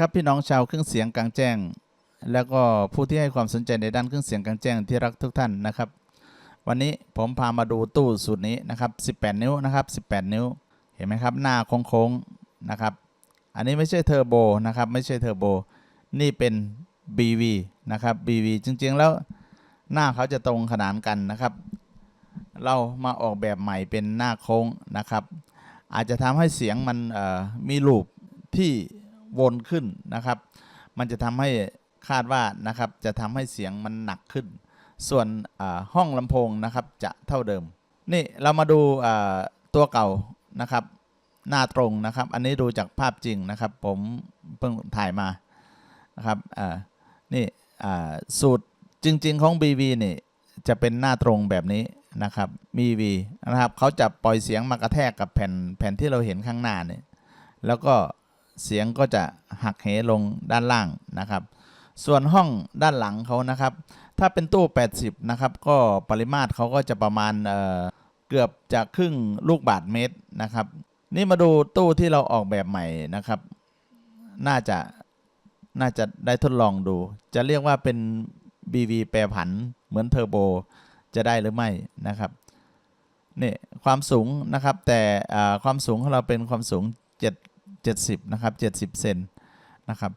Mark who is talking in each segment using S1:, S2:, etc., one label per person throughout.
S1: ครับพี่น้องชาวเครื่องเสียงกลางแจ้ง แล้วก็ผู้ที่ให้ความสนใจในด้านเครื่องเสียงกลางแจ้งที่รักทุกท่านนะครับ วันนี้ผมพามาดูตู้สูตรนี้นะครับ 18 นิ้วนะครับ 18 นิ้ว เห็นไหมครับ หน้าโค้งๆนะครับ อันนี้ไม่ใช่เทอร์โบนะครับไม่ใช่เทอร์โบ นี่เป็น BV นะครับ BV จริงๆแล้วหน้าเขาจะตรงขนานกันนะครับ เรามาออกแบบใหม่เป็นหน้าโค้งนะครับ อาจจะทำให้เสียงมันมีลูปที่ วนขึ้นนะครับ มันจะทำให้คาดว่านะครับจะทำให้เสียงมันหนักขึ้น ส่วนห้องลำโพงนะครับจะเท่าเดิม นี่เรามาดูตัวเก่านะครับ หน้าตรงนะครับ อันนี้ดูจากภาพจริงนะครับ ผมเพิ่งถ่ายมานะครับนี่สูตรจริง ๆ ของ BV นี่จะเป็นหน้าตรงแบบนี้นะครับ BV นะครับเขาจะปล่อยเสียงมากระแทกกับแผ่นแผ่นที่เราเห็นข้างหน้านี่แล้วก็ เสียงก็จะหักเหลงด้านล่างนะครับ ส่วนห้องด้านหลังเขานะครับ ถ้าเป็นตู้ 80 นะครับ ก็ปริมาตรเขาก็จะประมาณเเกือบจะครึ่งลูกบาทเมตรนะครับ นี่มาดูตู้ที่เราออกแบบใหม่นะครับ น่าจะน่าจะได้ทดลองดู จะเรียกว่าเป็น BV แปรผันเหมือนเทอร์โบจะได้หรือไม่นะครับนี่ความสูงนะครับแต่ความสูงของเราเป็นความสูง 7 70นะครับ70เซนนะครับ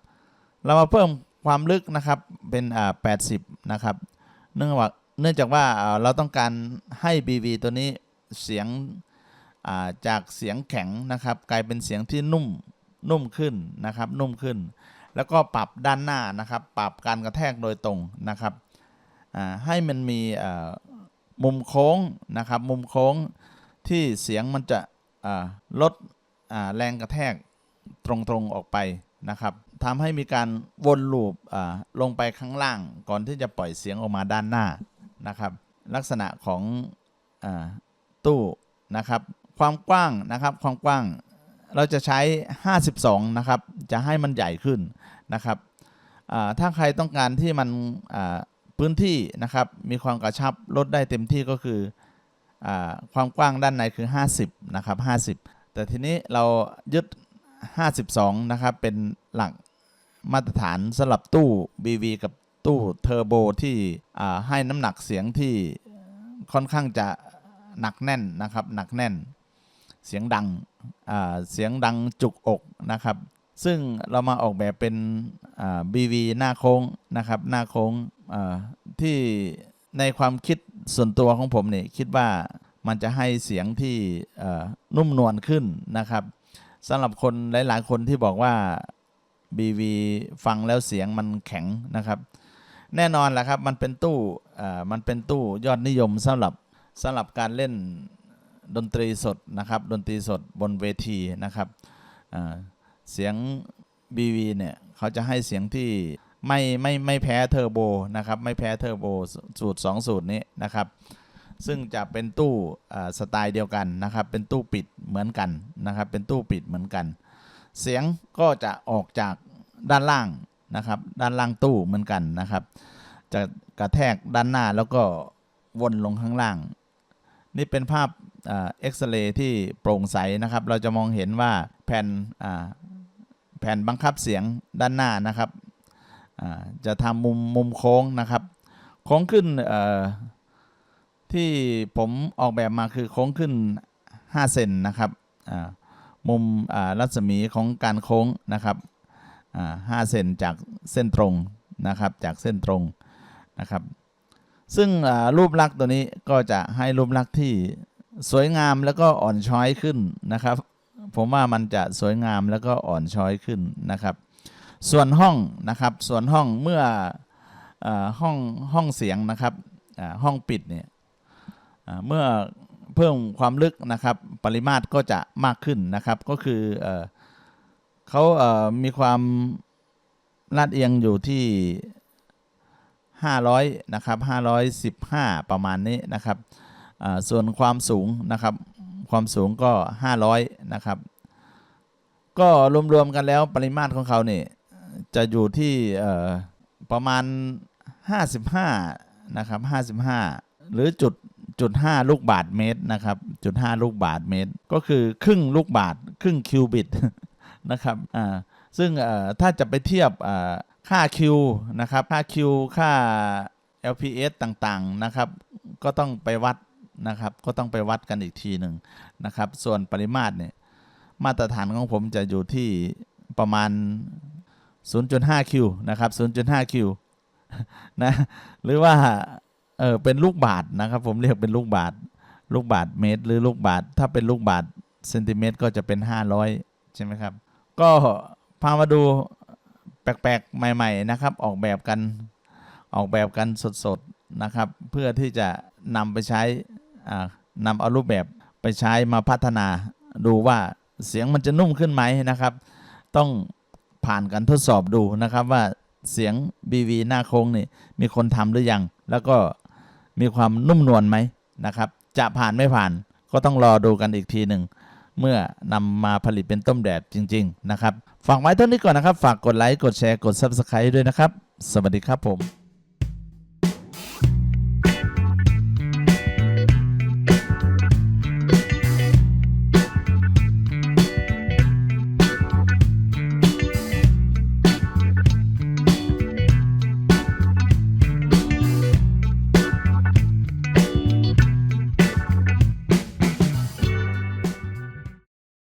S1: เรามาเพิ่มความลึกนะครับเป็นอ่า80นะครับเนื่องว่าเนื่องจากว่าเราต้องการให้ BV ตัวนี้เสียงาจากเสียงแข็งนะครับ กลายเป็นเสียงที่นุ่มนุ่มขึ้นนะครับ นุ่มขึ้น แล้วก็ปรับด้านหน้านะครับ ปรับการกระแทกโดยตรงนะครับให้มันมีมุมโค้งนะครับ มุมโค้งที่เสียงมันจะลดแรงกระแทก ตรงๆออกไปนะครับทำให้มีการวนลูปลงไปข้างล่างก่อนที่จะปล่อยเสียงออกมาด้านหน้านะครับ ลักษณะของอตู้นะครับ ความกว้างนะครับ ความกว้างเราจะใช้ 52 นะครับ จะให้มันใหญ่ขึ้นนะครับถ้าใครต้องการที่มันพื้นที่นะครับ มีความกระชับลดได้เต็มที่ก็คืออความกว้างด้านในคือ 50 นะครับ 50 แต่ทีนี้เรายึด 52 นะครับ เป็นหลักมาตรฐานสำหรับตู้ BV กับตู้เทอร์โบที่ให้น้ำหนักเสียงที่ค่อนข้างจะหนักแน่นนะครับ หนักแน่น เสียงดังเสียงดังจุกอกนะครับ ซึ่งเรามาออกแบบเป็น BV หน้าโค้งนะครับ หน้าโค้งที่ในความคิดส่วนตัวของผมเนี่ยคิดว่ามันจะให้เสียงที่นุ่มนวลขึ้นนะครับ สำหรับคนหลายๆ คนที่บอกว่า BV ฟังแล้วเสียงมันแข็งนะครับ แน่นอนแหละครับมันเป็นตู้มันเป็นตู้ยอดนิยมสำหรับสำหรับการเล่นดนตรีสดนะครับดนตรีสดบนเวทีนะครับเสียง BV เนี่ยเขาจะให้เสียงที่ไม่ไม่ไม่แพ้เทอร์โบนะครับไม่แพ้เทอร์โบสูตร 2 สูตรนี้นะครับ ซึ่งจะเป็นตู้สไตล์เดียวกันนะครับ เป็นตู้ปิดเหมือนกันนะครับ เป็นตู้ปิดเหมือนกัน เสียงก็จะออกจากด้านล่างนะครับ ด้านล่างตู้เหมือนกันนะครับ จะกระแทกด้านหน้าแล้วก็วนลงข้างล่าง นี่เป็นภาพเอ็กซเรย์ที่โปร่งใสนะครับ เราจะมองเห็นว่าแผ่นแผ่นบังคับเสียงด้านหน้านะครับ จะทำมุมมุมโค้งนะครับ โค้งขึ้นเที่ผมออกแบบมาคือโค้งขึ้น 5 เซนนะครับมุมรัศมีของการโค้งนะครับอ่าเซนจากเส้นตรงนะครับจากเส้นตรงนะครับ ซึ่งรูปลักษณ์ตัวนี้ก็จะให้รูปลักษณ์ที่สวยงามแล้วก็อ่อนช้อยขึ้นนะครับ ผมว่ามันจะสวยงามแล้วก็อ่อนช้อยขึ้นนะครับ ส่วนห้องนะครับส่วนห้องเมื่ออห้องห้องเสียงนะครับห้องปิดเนี่ย เมื่อเพิ่มความลึกนะครับปริมาตรก็จะมากขึ้นนะครับ ก็คือเอ่อเขาเอ่อมีความลาดเอียงอยู่ที่ 500นะครับ515 ประมาณนี้นะครับส่วนความสูงนะครับ ความสูงก็ 500 นะครับ ก็รวมๆกันแล้วปริมาตรของเขาเนี่ยจะอยู่ที่ประมาณ 55 นะครับ 55 หรือจุด จุด5ลูกบาทเมตรนะครับจุด5ลูกบาทเมตร ก็คือครึ่งลูกบาทครึ่งคิวบิตนะครับอ่าซึ่งเอ่อถ้าจะไปเทียบเอ่อค่า Q นะครับค่า Q ค่า LPS ต่างๆนะครับ ก็ต้องไปวัดนะครับ ก็ต้องไปวัดกันอีกทีหนึ่งนะครับ ส่วนปริมาตรเนี่ยมาตรฐานของผมจะอยู่ที่ประมาณ 0.5คิวนะครับ 0.5คิวนะหรือว่า เออเป็นลูกบาทนะครับผมเรียกเป็นลูกบาทลูกบาทเมตร หรือลูกบาทถ้าเป็นลูกบาทเซนติเมตรก็จะเป็น 500 ใช่ไหมครับ ก็พามาดูแปลกๆ ใหม่ ๆนะครับ ออกแบบกันออกแบบกันสดๆนะครับ เพื่อที่จะนำไปใช้นำเอารูปแบบไปใช้มาพัฒนา ดูว่าเสียงมันจะนุ่มขึ้นไหมนะครับ ต้องผ่านการทดสอบดูนะครับว่าเสียง BV หน้าโค้งนี่มีคนทำหรือยัง แล้วก็ มีความนุ่มนวลไหมนะครับ จะผ่านไม่ผ่านก็ต้องรอดูกันอีกทีหนึ่งเมื่อนำมาผลิตเป็นต้มแดดจริง ๆ นะครับ ฝากไว้เท่านี้ก่อนนะครับ ฝากกดไลค์กดแชร์กด Subscribe ด้วยนะครับ สวัสดีครับผม